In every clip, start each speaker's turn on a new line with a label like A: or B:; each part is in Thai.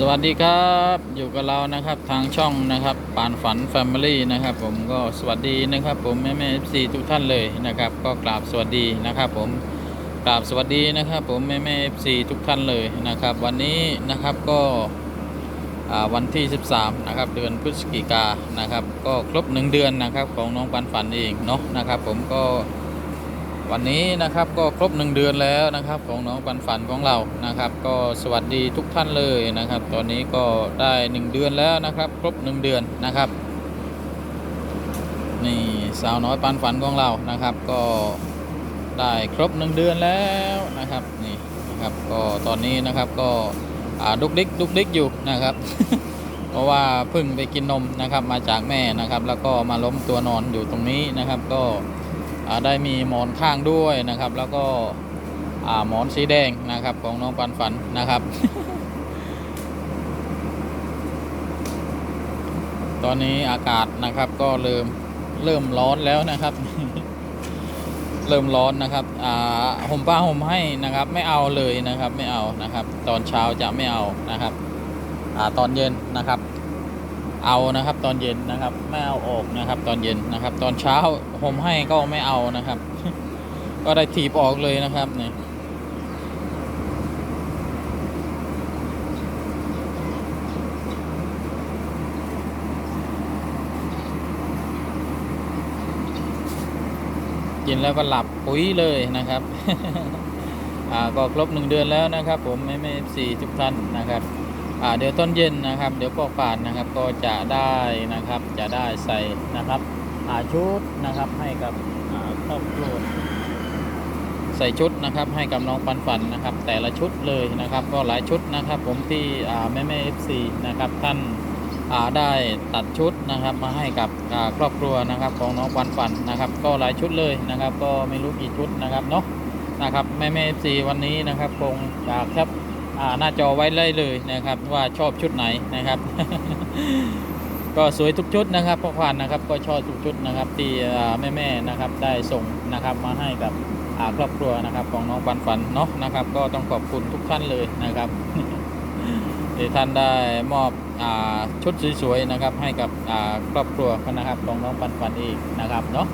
A: สวัสดีครับอยู่กับเรานะครับทางช่องนะครับปานฝันแฟมิลี่นะครับ ผมก็สวัสดีนะครับ ผมแม่แม่เอฟซีทุกท่านเลยนะครับ ก็กราบสวัสดีนะครับ ผมกราบสวัสดีนะครับ ผมแม่แม่เอฟซีทุกท่านเลยนะครับ วันนี้นะครับก็วันที่ 13นะครับเดือนพฤศจิกานะครับ ก็ครบ 1 เดือนนะครับของน้องปันฝันเองเนาะนะครับ ผมก็ วันนี้นะครับก็ครบหนึ่งเดือนแล้วนะครับของน้องปันฝันของเรานะครับ ก็สวัสดีทุกท่านเลยนะครับ ตอนนี้ก็ได้หนึ่งเดือนแล้วนะครับ ครบหนึ่งเดือนนะครับนี่สาวน้อยปันฝันของเรานะครับ ก็ได้ครบหนึ่งเดือนแล้วนะครับนี่นะครับก็ตอนนี้นะครับก็ดุกดิกดุกดิกอยู่นะครับ เพราะว่าเพิ่งไปกินนมนะครับมาจากแม่นะครับ แล้วก็มาล้มตัวนอนอยู่ตรงนี้นะครับก็ ได้มีหมอนข้างด้วยนะครับ แล้วก็หมอนสีแดงนะครับของน้องปันฝันนะครับ ตอนนี้อากาศนะครับก็เริ่มเริ่มร้อนแล้วนะครับ เริ่มร้อนนะครับอ่าห่มผ้าห่มให้นะครับ ไม่เอาเลยนะครับ ไม่เอานะครับ ตอนเช้าจะไม่เอานะครับอ่าตอนเย็นนะครับ เอานะครับ ตอนเย็นนะครับ ไม่เอาออกนะครับ ตอนเย็นนะครับ ตอนเช้าผมให้ก็ไม่เอานะครับ ก็ได้ถีบออกเลยนะครับนี่กินแล้วก็หลับปุ๋ยเลยนะครับ อ่าก็ครบหนึ่งเดือนแล้วนะครับ ผมไม่ไม่สี่ทุกท่านนะครับ เดี๋ยวต้นเย็นนะครับ เดี๋ยวพวกปานนะครับก็จะได้นะครับจะได้ใส่นะครับชุดนะครับให้กับครอบครัวใส่ชุดนะครับให้กับน้องปันฝันนะครับ แต่ละชุดเลยนะครับ ก็หลายชุดนะครับ ผมที่แม่แม่เอฟซีนะครับท่านได้ตัดชุดนะครับมาให้กับครอบครัวนะครับของน้องปันฝันนะครับ ก็หลายชุดเลยนะครับ ก็ไม่รู้กี่ชุดนะครับเนาะนะครับแม่แม่เอฟซีวันนี้นะครับคงจะแคปอ่า หน้าจอไว้เลยเลยนะครับ ว่าชอบชุดไหนนะครับ ก็สวยทุกชุดนะครับพ่อควานนะครับ ก็ชอบทุกชุดนะครับที่แม่แม่ๆนะครับได้ส่งนะครับมาให้กับครอบครัวนะครับของน้องปันฝันเนาะนะครับ ก็ต้องขอบคุณทุกท่านเลยนะครับที่ท่านได้มอบอาชุดสวยๆนะครับให้กับครอบครัวนะครับของน้องปันฝันเองนะครับเนาะ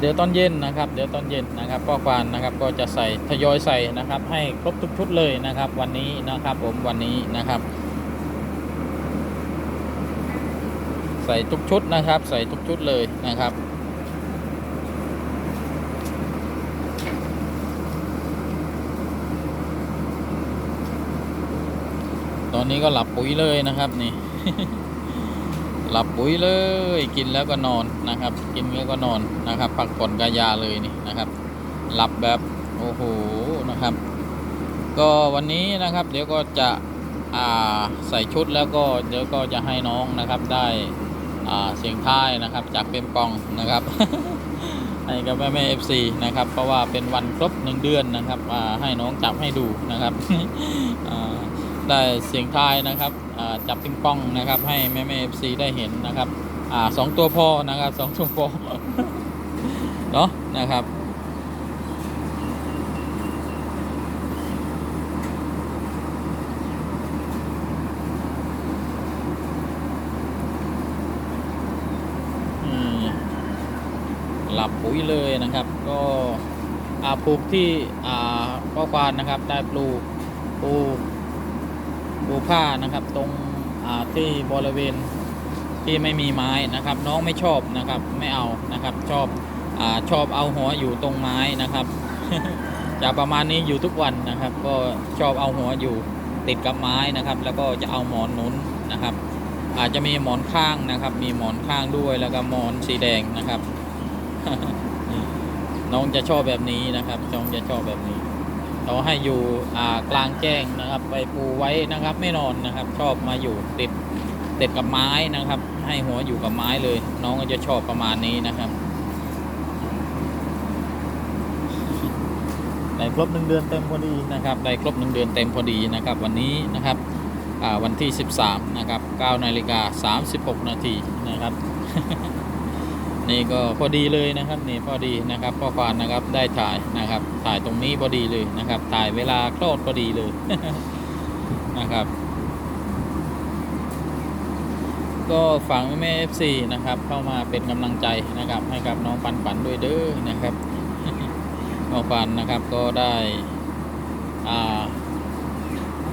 A: เดี๋ยวตอนเย็นนะครับ เดี๋ยวตอนเย็นนะครับพ่อควานนะครับก็จะใส่ทยอยใส่นะครับ ให้ครบทุกชุดเลยนะครับ วันนี้นะครับผมวันนี้นะครับ ใส่ทุกชุดนะครับ ใส่ทุกชุดเลยนะครับตอนนี้ก็หลับปุ๋ยเลยนะครับนี่ หลับปุ๋ยเลย กินแล้วก็นอนนะครับ กินแล้วก็นอนนะครับพักผ่อนกายาเลยนี่นะครับ หลับแบบโอ้โหนะครับ ก็วันนี้นะครับ เดี๋ยวก็จะใส่ชุดแล้วก็เดี๋ยวก็จะให้น้องนะครับได้เสียงท้ายนะครับ จากเปมปองนะครับให้กับแม่แม่เอฟซีนะครับ เพราะว่าเป็นวันครบหนึ่งเดือนนะครับให้น้องจับให้ดูนะครับได้เสียงทายนะครับ จับปิงปองนะครับ ให้แม่แม่เอฟซีได้เห็นนะครับอ่าสองตัวพอนะครับสองตัวพอเนาะนะครับหลับปุ๋ยเลยนะครับ ก็อาปลูกที่อ่าพ่อควานนะครับ ได้ปลูกปลูก ปูผ้านะครับตรงที่บริเวณที่ไม่มีไม้นะครับ น้องไม่ชอบนะครับไม่เอานะครับชอบอชอบเอาหัวอยู่ตรงไม้นะครับจะประมาณนี้อยู่ทุกวันนะครับ ก็ชอบเอาหัวอยู่ติดกับไม้นะครับ แล้วก็จะเอาหมอนนุนนะครับ อาจจะมีหมอนข้างนะครับ มีหมอนข้างด้วยแล้วก็หมอนสีแดงนะครับ น้องจะชอบแบบนี้นะครับน้องจะชอบแบบนี้ เราให้อยู่อ่ากลางแจ้งนะครับไปปูไว้นะครับ ไม่นอนนะครับ ชอบมาอยู่ติดติดกับไม้นะครับ ให้หัวอยู่กับไม้เลย น้องก็จะชอบประมาณนี้นะครับได้ครบหนึ่งเดือนเต็มพอดีนะครับได้ครบหนึ่งเดือนเต็มพอดีนะครับ วันนี้นะครับอ่าวันที่ 13 นะครับ9นาฬิกา36 นาทีนะครับ นี่ก็พอดีเลยนะครับนี่พอดีนะครับพ่อควานนะครับได้ถ่ายนะครับ ถ่ายตรงนี้พอดีเลยนะครับ ถ่ายเวลาคลอดพอดีเลยนะครับ ก็ฝังแม่เอฟซีนะครับ เข้ามาเป็นกำลังใจนะครับ ให้กับน้องปันปันด้วยเด้อนะครับน้องปันนะครับก็ได้อ่า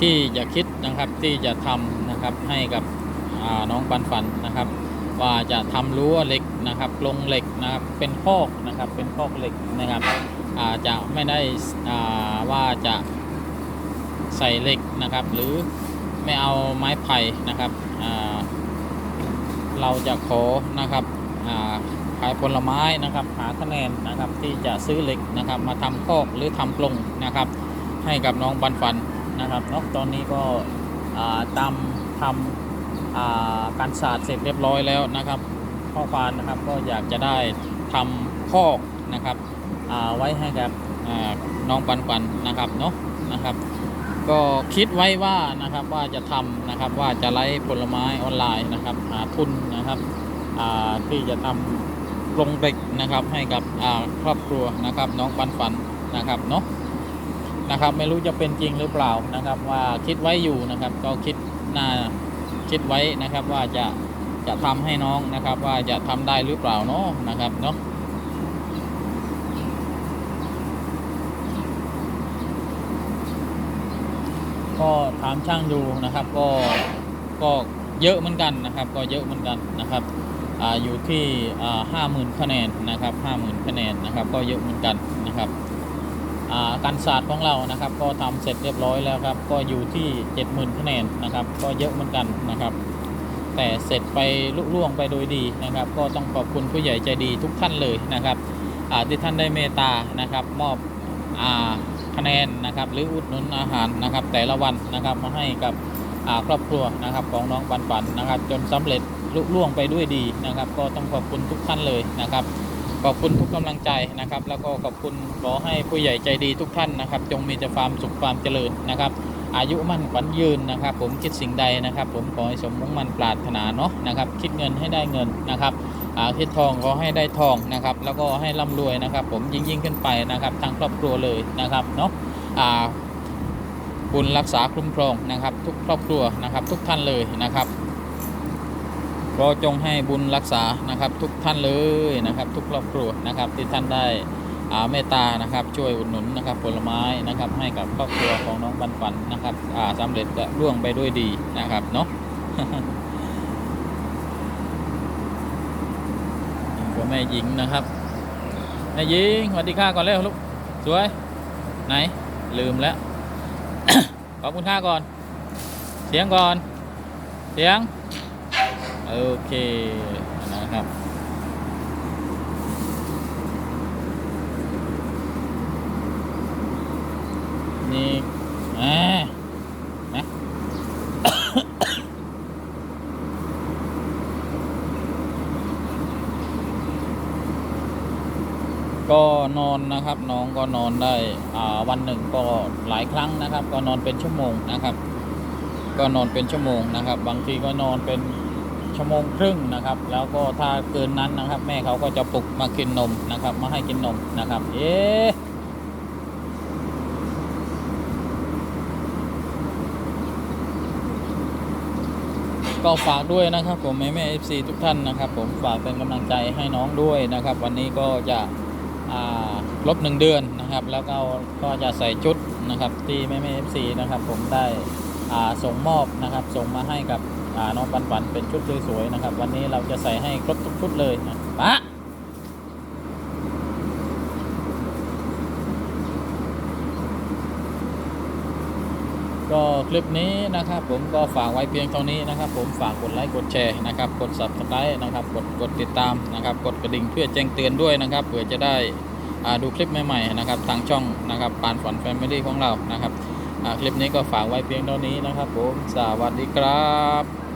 A: ที่จะคิดนะครับที่จะทำนะครับให้กับน้องปันปันนะครับ ว่าจะทำรั้วเหล็กนะครับลงเหล็กนะครับเป็นคอกนะครับเป็นคอกเหล็กนะครับอาจะไม่ได้ว่าจะใส่เหล็กนะครับ หรือไม่เอาไม้ไผ่นะครับเราจะขอนะครับขายผลไม้นะครับหาคะแนนนะครับที่จะซื้อเหล็กนะครับมาทำคอกหรือทำกรงนะครับ ให้กับน้องบันฟันนะครับนาะตอนนี้ก็ตามทำอ่า การศาสตร์เสร็จเรียบร้อยแล้วนะครับพ่อควานนะครับก็อยากจะได้ทำคอกนะครับไว้ให้กับน้องปันปันนะครับเนาะนะครับ ก็คิดไว้ว่านะครับว่าจะทำนะครับว่าจะไล่ผลไม้ออนไลน์นะครับหาทุนนะครับที่จะทำกรงเด็กนะครับให้กับครอบครัวนะครับน้องปันปันนะครับเนาะนะครับไม่รู้จะเป็นจริงหรือเปล่านะครับว่าคิดไว้อยู่นะครับก็คิดน่า คิดไว้นะครับว่าจะจะทำให้น้องนะครับ ว่าจะทำได้หรือเปล่าเนาะนะครับเนาะก็ถามช่างดูนะครับ ก็ก็เยอะเหมือนกันนะครับ ก็เยอะเหมือนกันนะครับอ่าอยู่ที่ห้าหมื่นคะแนนนะครับห้าหมื่นคะแนนนะครับ ก็เยอะเหมือนกันนะครับ การศาสตร์ของเรานะครับ ก็ทำเสร็จเรียบร้อยแล้วครับ ก็อยู่ที่ 70,000คะแนนนะครับ ก็เยอะเหมือนกันนะครับ แต่เสร็จไปลุล่วงไปโดยดีนะครับ ก็ต้องขอบคุณผู้ใหญ่ใจดีทุกท่านเลยนะครับที่ท่านได้เมตานะครับ มอบอคะแนนนะครับหรืออุดหนุนอาหารนะครับ แต่ละวันนะครับมาให้กับครอบครัวนะครับของน้องปันปันนะครับ จนสำเร็จลุล่วงไปด้วยดีนะครับ ก็ต้องขอบคุณทุกท่านเลยนะครับ ขอบคุณทุกกำลังใจนะครับ แล้วก็ขอบคุณขอให้ผู้ใหญ่ใจดีทุกท่านนะครับ จงมีแต่ความสุขความเจริญนะครับ อายุมั่นขวัญยืนนะครับ ผมคิดสิ่งใดนะครับ ผมขอให้สมมุ่งมั่นปรารถนาเนาะนะครับ คิดเงินให้ได้เงินนะครับคิดทองขอให้ได้ทองนะครับ แล้วก็ให้ร่ำรวยนะครับ ผมยิ่งยิ่งขึ้นไปนะครับทั้งครอบครัวเลยนะครับเนาะบุญรักษาคุ้มครองนะครับ ทุกครอบครัวนะครับ ทุกท่านเลยนะครับ ก็จงให้บุญรักษานะครับ ทุกท่านเลยนะครับ ทุกครอบครัวนะครับ ที่ท่านได้อ่าเมตตานะครับ ช่วยอุดหนุนนะครับ ผลไม้นะครับ ให้กับครอบครัวของน้องบันปันนะครับอ่าสำเร็จและร่วงไปด้วยดีนะครับเนาะก็แม่หญิงนะครับแม่หญิงสวัสดีค่ะก่อนเร็วลูกสวย ไหน ลืมแล้ว ขอบคุณค่าก่อน เสียงก่อน เสียง โอเคนะครับนี่อ่านะก็นอนนะครับ น้องก็นอนได้อ่าวันหนึ่งก็หลายครั้งนะครับ ก็นอนเป็นชั่วโมงนะครับ ก็นอนเป็นชั่วโมงนะครับ บางทีก็นอนเป็น ชั่วโมงครึ่งนะครับ แล้วก็ถ้าเกินนั้นนะครับ แม่เขาก็จะปลุกมากินนมนะครับ มาให้กินนมนะครับ เอ๊ก็ฝากด้วยนะครับผมแม่แม่เอฟซีทุกท่านนะครับ ผมฝากเป็นกำลังใจให้น้องด้วยนะครับ วันนี้ก็จะอ่าครบหนึ่งเดือนนะครับ แล้วก็ก็จะใส่ชุดนะครับที่แม่แม่เอฟซีนะครับ ผมได้ส่งมอบนะครับ ส่งมาให้กับ่าน้องปันปันเป็นชุดสวยๆนะครับ วันนี้เราจะใส่ให้ครบทุกชุดเลยนะปะก็คลิปนี้นะครับผมก็ฝากไว้เพียงเท่านี้นะครับ ผมฝากกดไลค์กดแชร์นะครับกด subscribe นะครับกดกดติดตามนะครับ กดกระดิ่งเพื่อแจ้งเตือนด้วยนะครับเผื่อจะได้อ่าดูคลิปใหม่ๆนะครับ ทางช่องนะครับปานฝันแฟมิลี่ของเรานะครับคลิปนี้ก็ฝากไว้เพียงเท่านี้นะครับ ผมสวัสดีครับ